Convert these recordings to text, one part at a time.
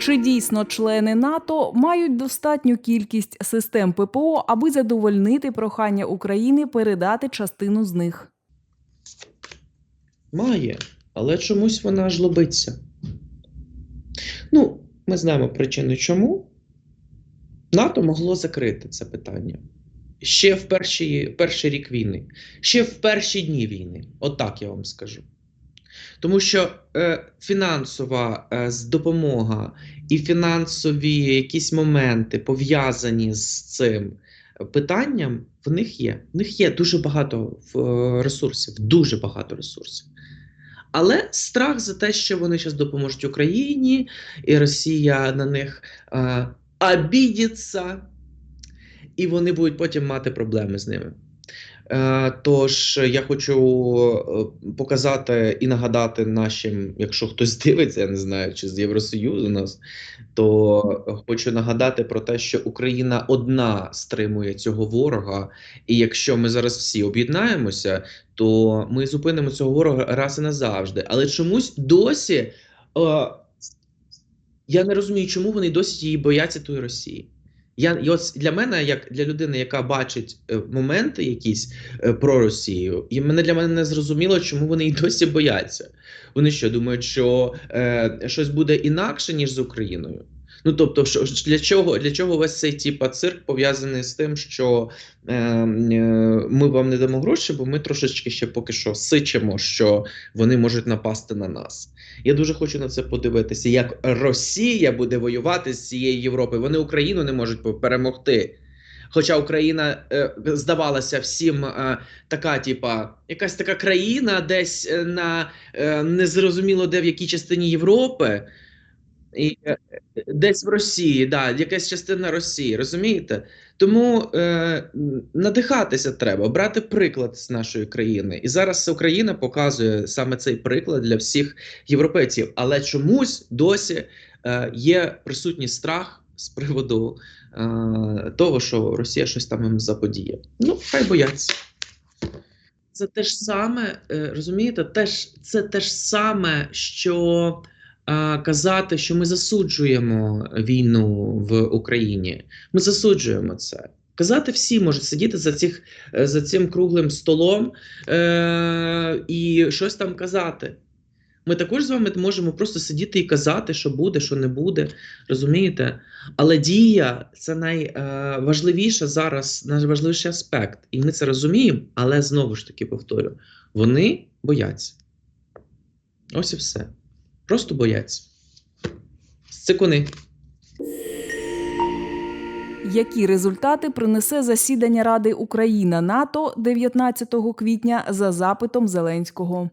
Чи дійсно члени НАТО мають достатню кількість систем ППО, аби задовольнити прохання України передати частину з них? Має, але чомусь вона жлобиться. Ну, ми знаємо причину чому. НАТО могло закрити це питання ще в перший, перший рік війни, ще в перші дні війни. Отак я вам скажу. Тому що е, фінансова е, допомога і фінансові якісь моменти пов'язані з цим питанням, в них є. В них є дуже багато е, ресурсів, дуже багато ресурсів. Але страх за те, що вони зараз допоможуть Україні, і Росія на них е, обідеться, і вони будуть потім мати проблеми з ними. Е, Тож я хочу е, показати і нагадати нашим, якщо хтось дивиться, я не знаю, чи з Євросоюзу нас, то хочу нагадати про те, що Україна одна стримує цього ворога. І якщо ми зараз всі об'єднаємося, то ми зупинимо цього ворога раз і назавжди. Але чомусь досі е, я не розумію, чому вони досі її бояться тої Росії. Я, і ось для мене, як для людини, яка бачить е, моменти якісь е, про Росію, і мене для мене не зрозуміло, чому вони і досі бояться. Вони що думають, що е, щось буде інакше, ніж з Україною? Ну тобто, що для чого для чого весь цей типа цирк пов'язаний з тим, що е, е, ми вам не дамо гроші, бо ми трошечки ще поки що сичимо, що вони можуть напасти на нас. Я дуже хочу на це подивитися, як Росія буде воювати з цієї Європи. Вони Україну не можуть перемогти. Хоча Україна е, здавалася всім е, така, типа, якась така країна, десь е, на е, незрозуміло де в якій частині Європи, і е, десь в Росії, да, якась частина Росії, розумієте? Тому е, надихатися треба, брати приклад з нашої країни. І зараз Україна показує саме цей приклад для всіх європейців. Але чомусь досі е, є присутній страх з приводу е, того, що Росія щось там їм заподіє. Ну, хай бояться. Це те ж саме, е, розумієте, теж, це те ж саме, що казати, що ми засуджуємо війну в Україні. Ми засуджуємо це. Казати всі можуть сидіти за, цих, е, за цим круглим столом е, і щось там казати. Ми також з вами можемо просто сидіти і казати, що буде, що не буде. Розумієте? Але дія це найважливіше зараз, найважливіший аспект. І ми це розуміємо, але знову ж таки повторю: вони бояться. Ось і все. Просто бояться. Цикуни. Які результати принесе засідання Ради Україна НАТО 19 квітня за запитом Зеленського?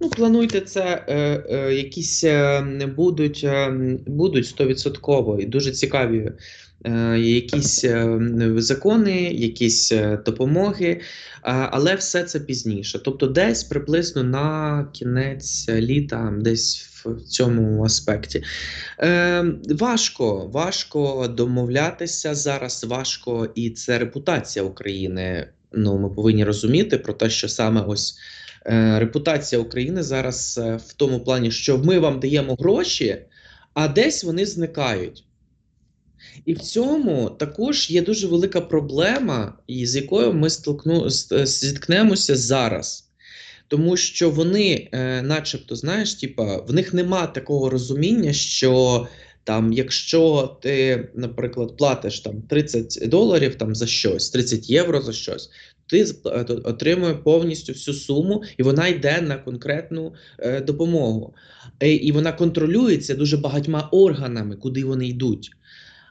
Ну, плануйте це, е, е, якісь е, будуть, е, будуть 100% і дуже цікаві якісь е, закони, якісь е, допомоги, але все це пізніше. Тобто, десь приблизно на кінець літа, десь в цьому аспекті. Е, важко, важко домовлятися зараз, важко, і це репутація України. Ну, ми повинні розуміти про те, що саме ось е, репутація України зараз е, в тому плані, що ми вам даємо гроші, а десь вони зникають. І в цьому також є дуже велика проблема, і з якою ми столкну, зіткнемося зараз. Тому що вони, е, начебто, знаєш, типа, в них нема такого розуміння, що там, якщо ти, наприклад, платиш там 30 доларів там за щось, 30 євро за щось, ти е, отримує повністю всю суму, і вона йде на конкретну е, допомогу. Е, і вона контролюється дуже багатьма органами, куди вони йдуть.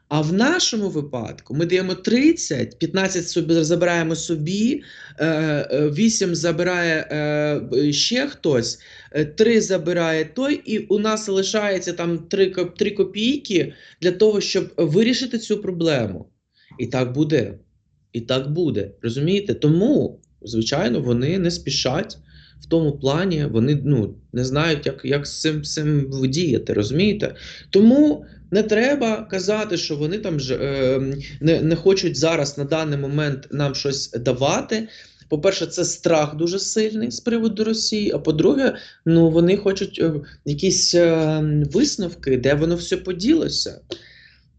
А в нашому випадку ми даємо 30, 15 собі забираємо собі, е, е, 8 забирає е, ще хтось, 3 забирає той, і у нас лишається там 3, 3 копійки для того, щоб вирішити цю проблему. І так буде. І так буде. Розумієте? Тому, звичайно, вони не спішать в тому плані, вони ну, не знають, як, як з цим, цим діяти, розумієте? Тому не треба казати, що вони там ж е, не, не хочуть зараз на даний момент нам щось давати. по-перше, це страх дуже сильний з приводу Росії. А по-друге, ну вони хочуть е, якісь е, висновки, де воно все поділося.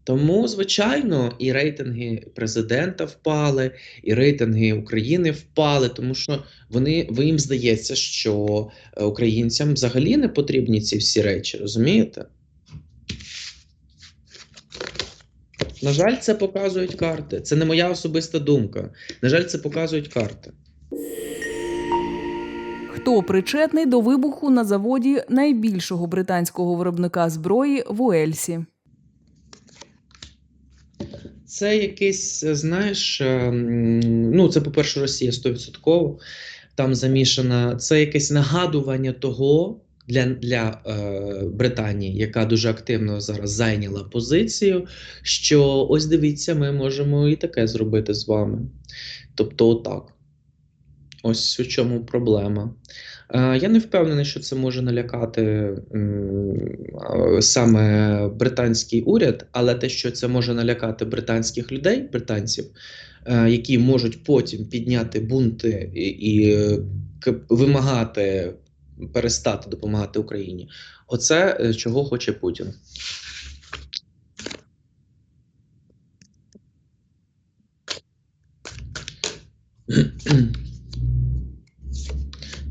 Тому, звичайно, і рейтинги президента впали, і рейтинги України впали, тому що вони ви їм здається, що е, українцям взагалі не потрібні ці всі речі, розумієте? На жаль, це показують карти. Це не моя особиста думка. На жаль, це показують карти. Хто причетний до вибуху на заводі найбільшого британського виробника зброї в Уельсі? Це якийсь, знаєш, ем, ну це, по-перше, Росія 100%. Там замішана. Це якесь нагадування того для, для е, Британії, яка дуже активно зараз зайняла позицію. Що ось дивіться, ми можемо і таке зробити з вами. Тобто, отак. Ось у чому проблема. Е, Я не впевнений, що це може налякати а, саме британський уряд, але те, що це може налякати британських людей, британців, е, які можуть потім підняти бунти і, і е, вимагати перестати допомагати Україні. Оце е, чого хоче Путін.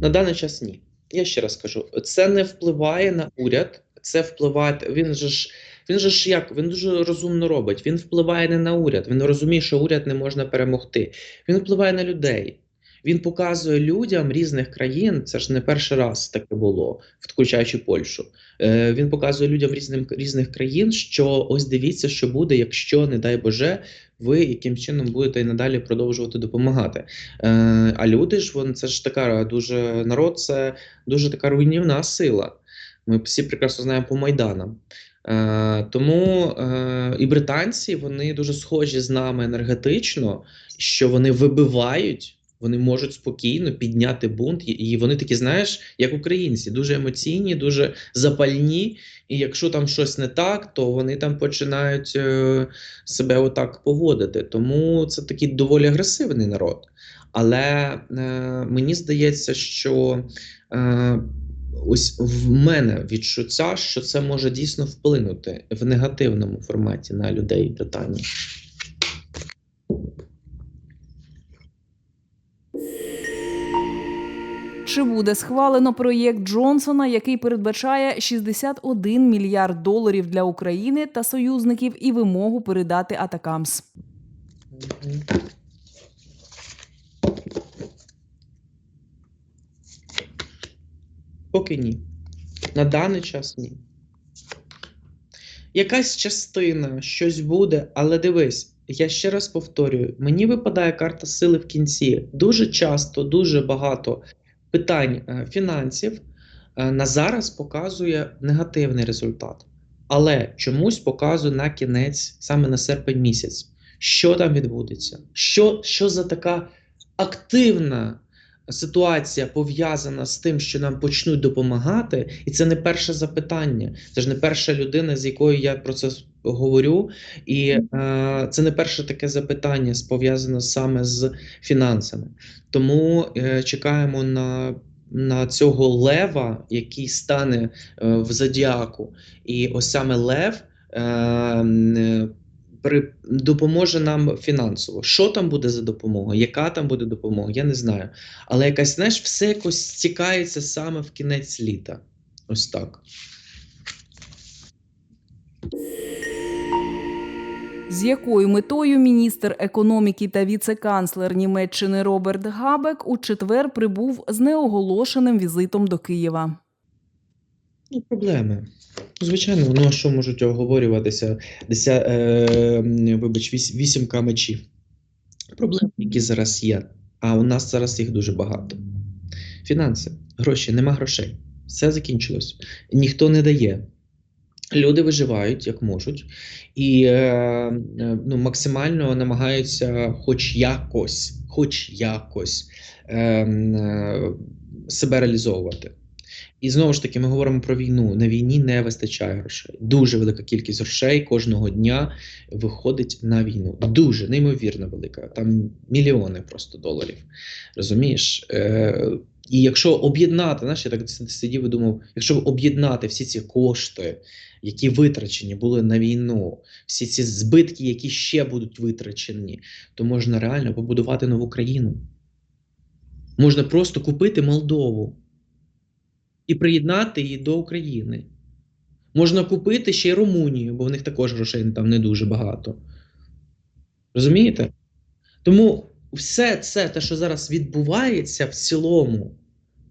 На даний час ні. Я ще раз кажу, це не впливає на уряд, це впливає. Він же ж він же ж як він дуже розумно робить. Він впливає не на уряд. Він розуміє, що уряд не можна перемогти. Він впливає на людей. Він показує людям різних країн. Це ж не перший раз таке було, включаючи Польщу. Е, він показує людям різним різних країн, що ось дивіться, що буде, якщо, не дай Боже, ви яким чином будете і надалі продовжувати допомагати. Е, а люди ж вони це ж така дуже народ, це дуже така руйнівна сила. Ми всі прекрасно знаємо по майданам. Е, тому е, і британці вони дуже схожі з нами енергетично, що вони вибивають. Вони можуть спокійно підняти бунт, і- вони такі, знаєш, як українці, дуже емоційні, дуже запальні. І якщо там щось не так, то вони там починають е, себе отак поводити. Тому це такий доволі агресивний народ. Але е, мені здається, що е, ось в мене відчуття, що це може дійсно вплинути в негативному форматі на людей Британії. Чи буде схвалено проєкт Джонсона, який передбачає 61 мільярд доларів для України та союзників і вимогу передати Атакамс? Поки ні. На даний час ні. Якась частина, щось буде, але дивись, я ще раз повторюю: мені випадає карта сили в кінці. Дуже часто, дуже багато питань е, фінансів е, на зараз показує негативний результат. Але чомусь показує на кінець, саме на серпень місяць. Що там відбудеться? Що, що за така активна ситуація пов'язана з тим, що нам почнуть допомагати? І це не перше запитання. Це ж не перша людина, з якою я про це говорю. І е, це не перше таке запитання, пов'язане саме з фінансами. Тому е, чекаємо на. На цього лева, який стане е, в зодіаку, і ось саме лев е, при, допоможе нам фінансово. Що там буде за допомога? Яка там буде допомога? Я не знаю. Але якась, знаєш, все якось стікається саме в кінець літа. Ось так. З якою метою міністр економіки та віце-канцлер Німеччини Роберт Габек у четвер прибув з неоголошеним візитом до Києва? Ну, проблеми. Звичайно, ну а що можуть оговорюватися деся, е, вибач, віс, вісімка мечів? Проблеми, які зараз є. А у нас зараз їх дуже багато. Фінанси, гроші, нема грошей. Все закінчилось. Ніхто не дає. Люди виживають як можуть, і е, е, ну, максимально намагаються, хоч якось, хоч якось е, себе реалізовувати. І знову ж таки, ми говоримо про війну. На війні не вистачає грошей. Дуже велика кількість грошей кожного дня виходить на війну. Дуже неймовірно велика. Там мільйони просто доларів. Розумієш? І якщо об'єднати, знаєш, я так сидів і думав, якщо об'єднати всі ці кошти, які витрачені були на війну, всі ці збитки, які ще будуть витрачені, то можна реально побудувати нову країну. Можна просто купити Молдову і приєднати її до України. Можна купити ще й Румунію, бо в них також грошей там не дуже багато. Розумієте? Тому все це, те, що зараз відбувається в цілому,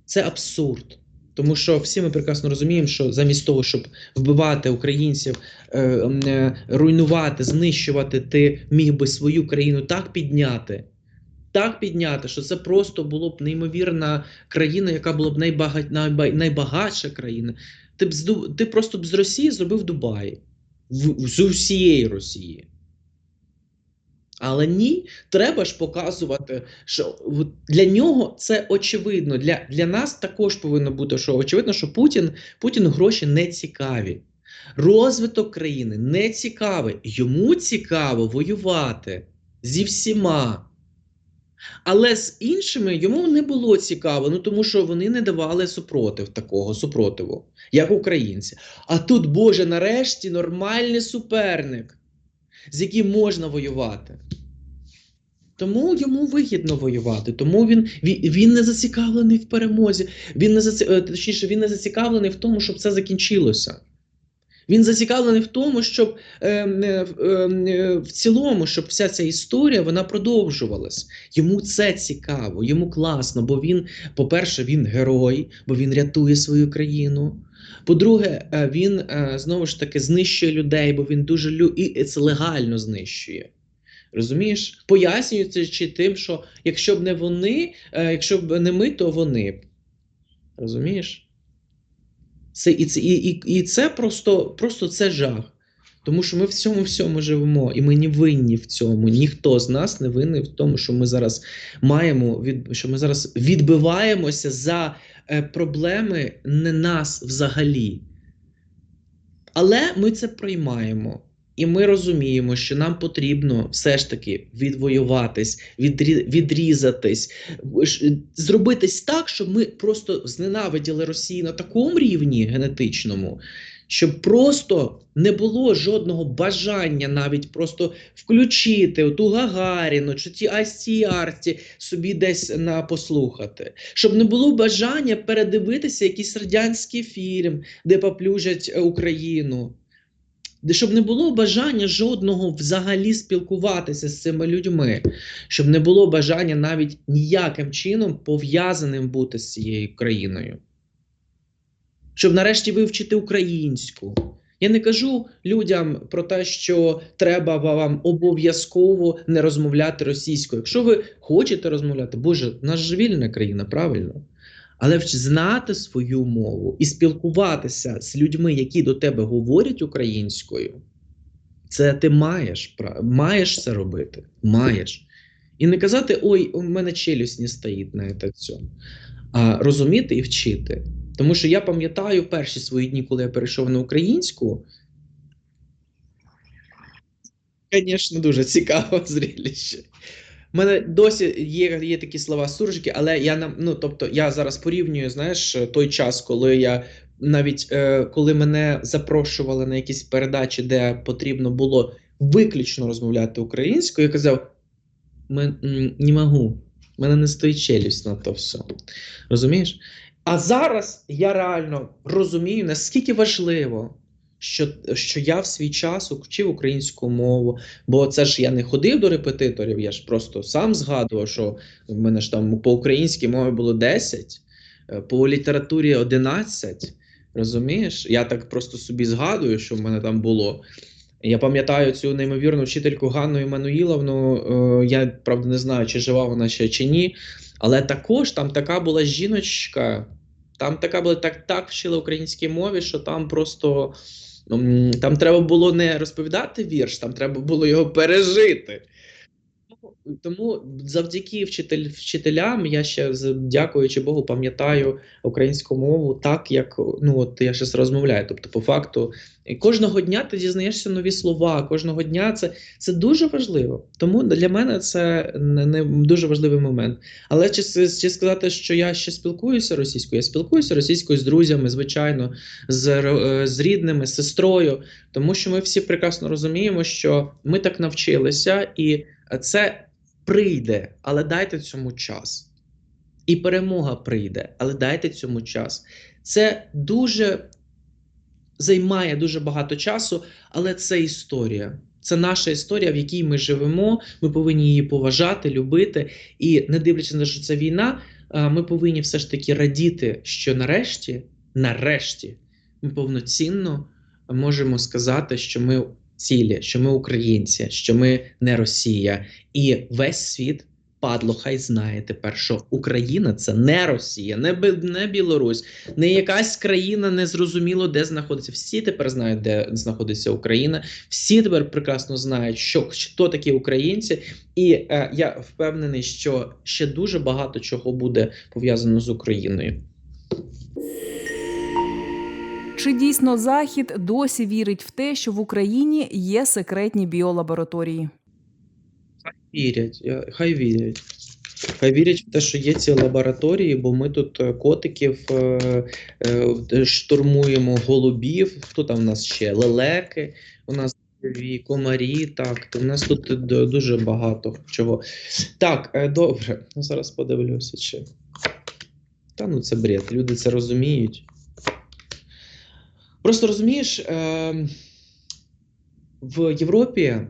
це абсурд. Тому що всі ми прекрасно розуміємо, що замість того, щоб вбивати українців, е, е, руйнувати, знищувати, ти міг би свою країну так підняти, так підняти, що це просто було б неймовірна країна, яка була б найбага... найба... найбагатша країна. Ти б. Ти просто б з Росії зробив Дубай. З усієї Росії. Але ні, треба ж показувати, що для нього це очевидно. Для, для нас також повинно бути, що очевидно, що Путін, Путіну гроші не цікаві. Розвиток країни не цікавий. Йому цікаво воювати зі всіма. Але з іншими йому не було цікаво, ну тому що вони не давали супротив такого супротиву, як українці. А тут, Боже, нарешті нормальний суперник, з яким можна воювати. Тому йому вигідно воювати, тому він, він, не зацікавлений в перемозі. Він не заці... е, точніше, він не зацікавлений в тому, щоб це закінчилося. Він зацікавлений в тому, щоб е, е, е, в цілому, щоб вся ця історія вона продовжувалась. Йому це цікаво, йому класно, бо він, по-перше, він герой, бо він рятує свою країну. По-друге, е, він е, знову ж таки знищує людей, бо він дуже лю... і це легально знищує. Розумієш? Пояснюється тим, що якщо б не вони, е, якщо б не ми, то вони б. Розумієш? Це, і, це, і, і це просто, просто це жах. Тому що ми в цьому всьому живемо, і ми не винні в цьому. Ніхто з нас не винний в тому, що ми зараз маємо від що ми зараз відбиваємося за е, проблеми не нас взагалі. Але ми це приймаємо. І ми розуміємо, що нам потрібно все ж таки відвоюватись, відрі... відрізатись, зробитись так, щоб ми просто зненавиділи Росію на такому рівні генетичному, щоб просто не було жодного бажання навіть просто включити ту Гагаріну чи ті Асті собі десь на послухати, щоб не було бажання передивитися якийсь радянський фільм, де поплюжать е, Україну. Щоб не було бажання жодного взагалі спілкуватися з цими людьми, щоб не було бажання навіть ніяким чином пов'язаним бути з цією країною. Щоб нарешті вивчити українську. Я не кажу людям про те, що треба вам обов'язково не розмовляти російською. Якщо ви хочете розмовляти, Боже, нас же вільна країна, правильно? Але знати свою мову і спілкуватися з людьми, які до тебе говорять українською, це ти маєш маєш це робити. Маєш. І не казати, ой, у мене челюсть не стоїть на цьому. А розуміти і вчити. Тому що я пам'ятаю перші свої дні, коли я перейшов на українську. Звісно, дуже цікаве зрелище. У мене досі є, є такі слова суржики, але я нам, ну тобто, я зараз порівнюю, знаєш, той час, коли я навіть е, коли мене запрошували на якісь передачі, де потрібно було виключно розмовляти українською, я казав: «Мен- не можу, мене не стоїть челюсть на то все. Розумієш? А зараз я реально розумію, наскільки важливо, що, що я в свій час вчив українську мову. Бо це ж я не ходив до репетиторів, я ж просто сам згадував, що в мене ж там по українській мові було 10, е, по літературі 11. Розумієш? Я так просто собі згадую, що в мене там було. Я пам'ятаю цю неймовірну вчительку Ганну Іммануїловну. е, Я правда не знаю, чи жива вона ще чи ні. Але також там така була жіночка, там така була так, так вчила українській мові, що там просто там треба було не розповідати вірш, там треба було його пережити. Тому завдяки вчитель, вчителям я ще дякуючи Богу, пам'ятаю українську мову так, як ну от я зараз розмовляю. Тобто, по факту, кожного дня ти дізнаєшся нові слова. Кожного дня це, це дуже важливо. Тому для мене це не, не дуже важливий момент. Але чи, чи сказати, що я ще спілкуюся російською? Я спілкуюся російською з друзями, звичайно, з, е, з рідними, з сестрою, тому що ми всі прекрасно розуміємо, що ми так навчилися, і це прийде, але дайте цьому час. І перемога прийде, але дайте цьому час. Це дуже займає дуже багато часу, але це історія. Це наша історія, в якій ми живемо. Ми повинні її поважати, любити. І не дивлячись на те, що це війна, ми повинні все ж таки радіти, що нарешті, нарешті, ми повноцінно можемо сказати, що ми цілі, що ми українці, що ми не Росія, і весь світ. Падло, хай знає тепер, що Україна це не Росія, не, не Білорусь, не якась країна незрозуміло, де знаходиться. Всі тепер знають, де знаходиться Україна. Всі тепер прекрасно знають, що хто такі українці, і е, я впевнений, що ще дуже багато чого буде пов'язано з Україною. Чи дійсно Захід досі вірить в те, що в Україні є секретні біолабораторії? Хай Вірять, хай вірять. Хай вірять в те, що є ці лабораторії, бо ми тут е, котиків е, е, штурмуємо голубів. Хто там у нас ще? Лелеки, у нас комарі, так. То в нас тут дуже багато чого. Так, е, добре. Зараз подивлюся, чи. Та ну це бред. Люди це розуміють. Просто розумієш, е, в Європі е,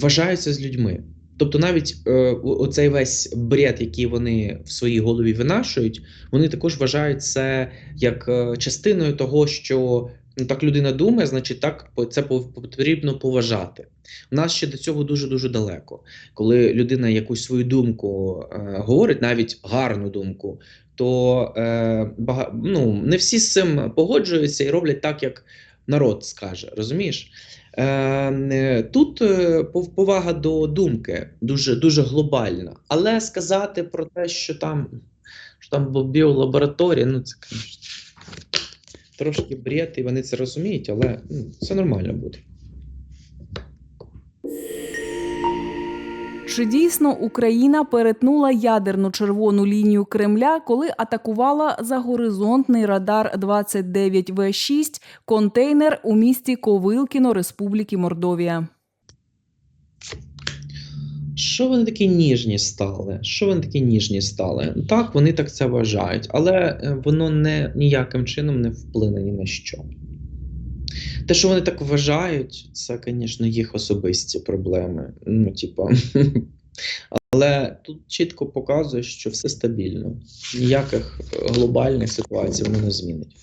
вважаються з людьми. Тобто навіть е, оцей весь бред, який вони в своїй голові винашують, вони також вважають це як частиною того, що так людина думає, значить так це потрібно поважати. У нас ще до цього дуже дуже далеко. Коли людина якусь свою думку е, говорить, навіть гарну думку, то е, бага, ну, не всі з цим погоджуються і роблять так, як народ скаже. Розумієш? Е, Тут е, повага до думки дуже, дуже глобальна. Але сказати про те, що там, що там бо- біолабораторія, ну це, звісно, трошки бред, і вони це розуміють, але ну, все нормально буде. Чи дійсно Україна перетнула ядерну червону лінію Кремля, коли атакувала за горизонтний радар 29 В 6 контейнер у місті Ковилкіно Республіки Мордовія? Що вони такі ніжні стали? Що вони такі ніжні стали? Так, вони так це вважають, але е, воно не ніяким чином не вплине ні на що. Те, що вони так вважають, це, звісно, їх особисті проблеми. Ну, типа. Але тут чітко показує, що все стабільно. Ніяких е, глобальних ситуацій воно не змінить.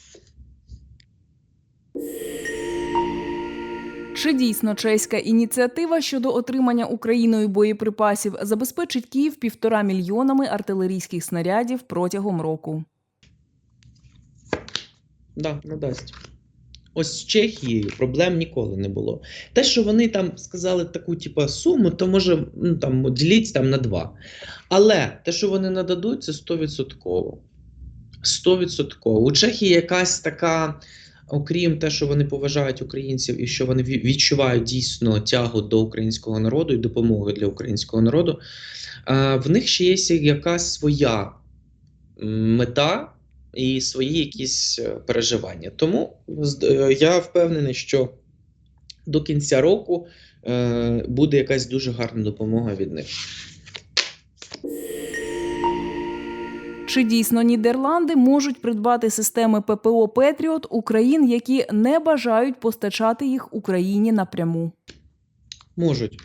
Чи дійсно чеська ініціатива щодо отримання Україною боєприпасів забезпечить Київ півтора мільйонами артилерійських снарядів протягом року? Да, надасть. Ось з Чехією проблем ніколи не було. Те, що вони там сказали таку, типу, суму, то може ну, там, діліть там на два. Але те, що вони нададуть, це 100%. 100%. У Чехії якась така, окрім те, що вони поважають українців і що вони відчувають дійсно тягу до українського народу і допомоги для українського народу, е, в них ще є якась своя мета і свої якісь е, переживання. Тому е, я впевнений, що до кінця року буде якась дуже гарна допомога від них. Чи дійсно Нідерланди можуть придбати системи ППО Петріот у країн, які не бажають постачати їх Україні напряму? Можуть.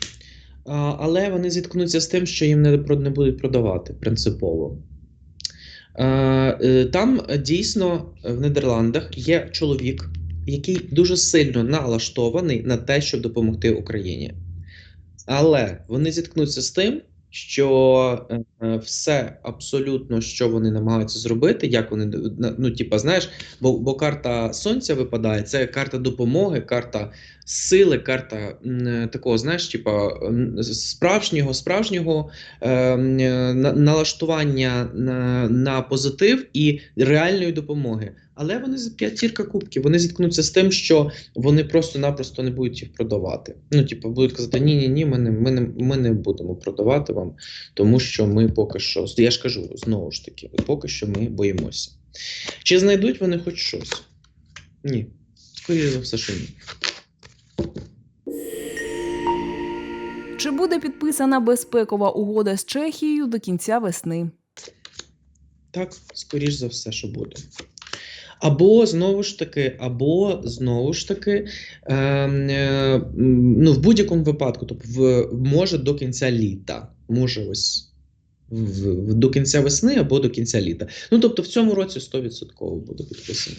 Але вони зіткнуться з тим, що їм не, будуть продавати принципово. Е, Там дійсно в Нідерландах є чоловік, який дуже сильно налаштований на те, щоб допомогти Україні. Але вони зіткнуться з тим, що е, е, все абсолютно, що вони намагаються зробити, як вони ну, типа, знаєш, бо, бо карта сонця випадає, це карта допомоги, карта сили, карта такого, знаєш, типа справжнього, справжнього е, на- налаштування на, на позитив і реальної допомоги. Але вони п'ятірка кубків, вони зіткнуться з тим, що вони просто-напросто не будуть їх продавати. Ну, типу, будуть казати: ні, ні, ні, ми не, ми, не, ми не будемо продавати вам, тому що ми поки що, я ж кажу, знову ж таки, поки що ми боїмося. Чи знайдуть вони хоч щось? Ні. Скоріше за все, що ні. Чи буде підписана безпекова угода з Чехією до кінця весни? Так, скоріш за все, що буде. Або знову ж таки, або знову ж таки, е, е, ну, в будь-якому випадку, тобто в, може до кінця літа. Може ось в, в, до кінця весни або до кінця літа. Ну, тобто в цьому році 100% буде підписано.